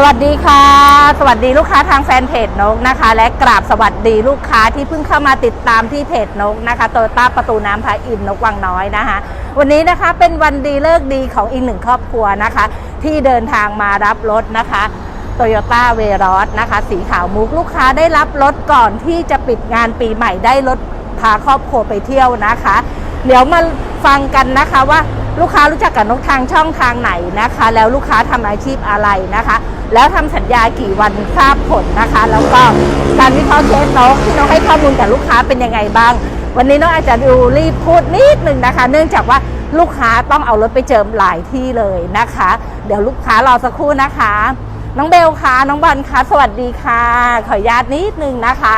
สวัสดีค่ะ สวัสดีลูกค้าทางแฟนเพจนกนะคะ และกราบสวัสดีลูกค้าที่เพิ่งเข้ามาติดตามที่เพจนกนะคะโตโยต้าประตูน้ำพระอินนกวังน้อยนะคะ วันนี้นะคะเป็นวันดีเลิกดีของอีกหนึ่งครอบครัวนะคะ ที่เดินทางมารับรถนะคะโตโยต้าเวรอสนะคะ สีขาวมุกลูกค้าได้รับรถก่อนที่จะปิดงานปีใหม่ได้รถพาครอบครัวไปเที่ยวนะคะ เดี๋ยวมาฟังกันนะคะว่า ลูกค้ารู้จักกับนกทางช่องทางไหนนะคะ แล้วลูกค้าทำอาชีพอะไรนะคะ แล้วทำสัญญากี่วันทราบผลนะคะ แล้วก็การวิเคราะห์เคสนกที่น้องให้ข้อมูลกับลูกค้าเป็นยังไงบ้าง วันนี้น้อาจจะดูรีบพูดนิดนึงนะคะ เนื่องจากว่าลูกค้าต้องเอารถไปเจิมหลายที่เลยนะคะ เดี๋ยวลูกค้ารอสักครู่นะคะ น้องเบลคะน้องบอลคะสวัสดีค่ะ ขออนุญาตนิดนึงนะคะ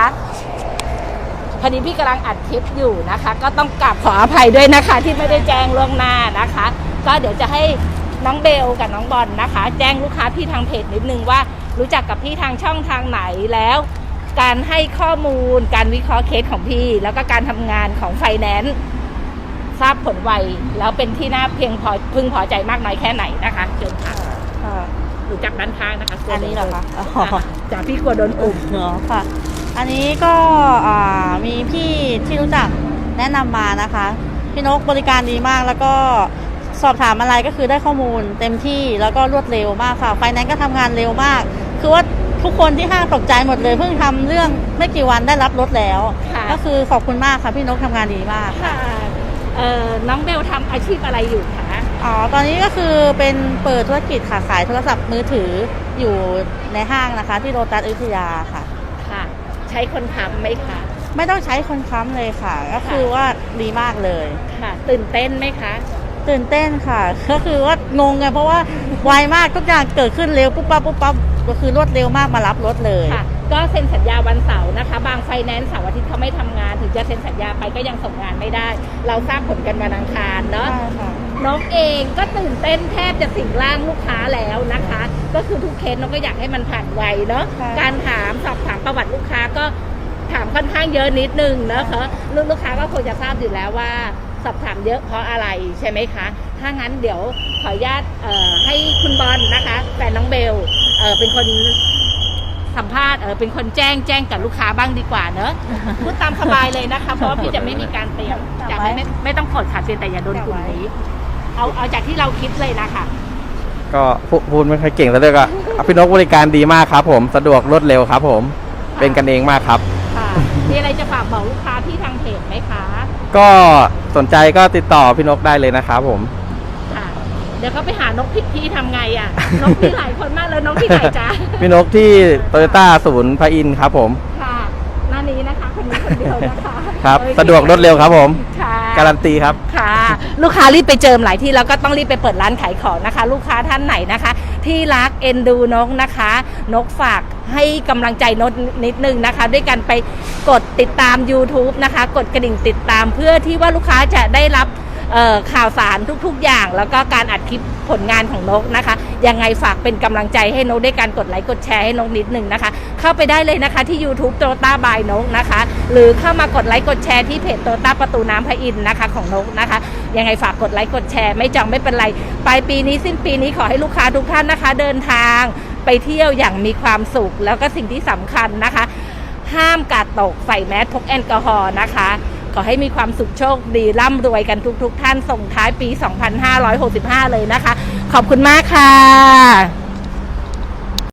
พอดีพี่กำลังอัดคลิปอยู่นะคะ ก็ต้องกราบขออภัยด้วยนะคะ ที่ไม่ได้แจ้งล่วงหน้านะคะ ก็เดี๋ยวจะให้น้องเบลกับน้องบอลนะคะ แจ้งลูกค้าพี่ทางเพจนิดนึงว่า รู้จักกับพี่ทางช่องทางไหนแล้ว การให้ข้อมูล การวิเคราะห์เคสของพี่ แล้วก็การทำงานของไฟแนนซ์ทราบผลไวแล้วเป็นที่น่าเพียงพอพึงพอใจมากน้อยแค่ไหนนะคะเชิญค่ะรู้จักด้านข้างนะคะกลัวอันนี้เหรอคะอ๋ออะจากพี่กลัวโดนอุ่มเหรอค่ะ อันนี้ก็อ่ามีพี่ที่รู้จักแนะนำมานะคะ พี่นกบริการดีมากแล้วก็สอบถามอะไรก็คือได้ข้อมูลเต็มที่แล้วก็รวดเร็วมากค่ะ ไฟแนนซ์ก็ทำงานเร็วมาก คือว่าทุกคนที่ห้างตกใจหมดเลยเพิ่งทำเรื่องไม่กี่วันได้รับรถแล้วค่ะก็คือขอบคุณมากค่ะพี่นกทำงานดีมากค่ะเอ่อน้องเบลทำอาชีพอะไรอยู่คะอ๋อ ตอนนี้ก็คือเป็นเปิดธุรกิจค่ะขายโทรศัพท์มือถืออยู่ในห้างนะคะ ที่โรตัสอยุธยาค่ะค่ะ ใช้คนทำไหมคะ ไม่ต้องใช้คนค้ำเลยค่ะ ก็คือว่าดีมากเลย ค่ะ ตื่นเต้นไหมคะ ตื่นเต้นค่ะ ก็คือว่างงไงเพราะว่าไวมากทุกอย่างเกิดขึ้นเร็วปุ๊บปั๊บปุ๊บปั๊บก็คือรวดเร็วมากมารับรถเลยค่ะ ก็เซ็นสัญญาวันเสาร์นะคะ บางไฟแนนซ์เสาร์อาทิตย์เขาไม่ทำงาน ถึงจะเซ็นสัญญาไปก็ยังส่งงานไม่ได้ เราทราบผลกันวันอังคารเนาะใช่ค่ะ น้องเองก็ตื่นเต้นแทบจะสิงร่างลูกค้าแล้วนะคะ ก็คือทุกเคสน้องก็อยากให้มันผ่านไวเนาะค่ะ การถามสอบถามประวัติลูกค้าก็ถามค่อนข้างเยอะนิดนึงนะคะลูกลูกค้าก็คงจะทราบอยู่แล้วว่าสอบถามเยอะเพราะอะไรใช่ไหมคะ ถ้างั้นเดี๋ยวขออนุญาตเอ่อให้คุณบอลนะคะแฟนน้องเบลเอ่อเป็นคนสัมภาษณ์เออเป็นคนแจ้งแจ้งกับลูกค้าบ้างดีกว่าเนอะพูดตามสบายเลยนะคะ เพราะว่าพี่จะไม่มีการเตรียมจะไม่ไม่ไม่ต้องกดค่ะเพียงแต่อย่าโดนกลุ่มนี้ เอาเอาจากที่เราคิดเลยนะคะก็พูพูดไม่ค่อยเก่งซะด้วยก็อะพี่นกบริการดีมากครับ ผมสะดวกรวดเร็วครับ ผมเป็นกันเองมากครับ ค่ะมีอะไรจะฝากบอกลูกค้าที่ทางเพจไหมคะก็สนใจก็ติดต่อพี่นกได้เลยนะครับผม ค่ะ เดี๋ยวก็ไปหานกผิดที่ทำไงอะ นกมีหลายคนมากเลยนกที่ไหนจ๊ะพี่นกที่โตโยต้าศูนย์พระอินทร์ครับผม ค่ะหน้านี้นะคะคนนี้คนเดียวนะคะครับ โอเค สะดวกรวดเร็วครับผมค่ะ การันตีครับ ค่ะ ลูกค้ารีบไปเจิมหลายที่แล้วก็ต้องรีบไปเปิดร้านขายของนะคะ ลูกค้าท่านไหนนะคะ ที่รักเอ็นดูนกนะคะ นกฝากให้กำลังใจนกนิดนึงนะคะ ด้วยการไปกดติดตาม YouTube นะคะ กดกระดิ่งติดตามเพื่อที่ว่าลูกค้าจะได้รับ ข่าวสารทุกๆอย่าง แล้วก็การอัดคลิปผลงานของนกนะคะ ยังไงฝากเป็นกำลังใจให้นกด้วยการกดไลค์กดแชร์ให้นกนิดนึงนะคะ เข้าไปได้เลยนะคะที่ YouTube โตต้าบายนกนะคะ หรือเข้ามากดไลค์กดแชร์ที่เพจโตต้าประตูน้ำพระอินทร์นะคะของนกนะคะ ยังไงฝากกดไลค์กดแชร์ไม่จองไม่เป็นไรปลายปีนี้สิ้นปีนี้ขอให้ลูกค้าทุกท่านนะคะ เดินทางไปเที่ยวอย่างมีความสุข แล้วก็สิ่งที่สำคัญนะคะ ห้ามกาดตกใส่แมสพกแอลกอฮอล์นะคะ ขอให้มีความสุขโชคดีร่ำรวยกันทุกๆทท่านส่งท้ายปี 2565 เลยนะคะ ขอบคุณมากค่ะ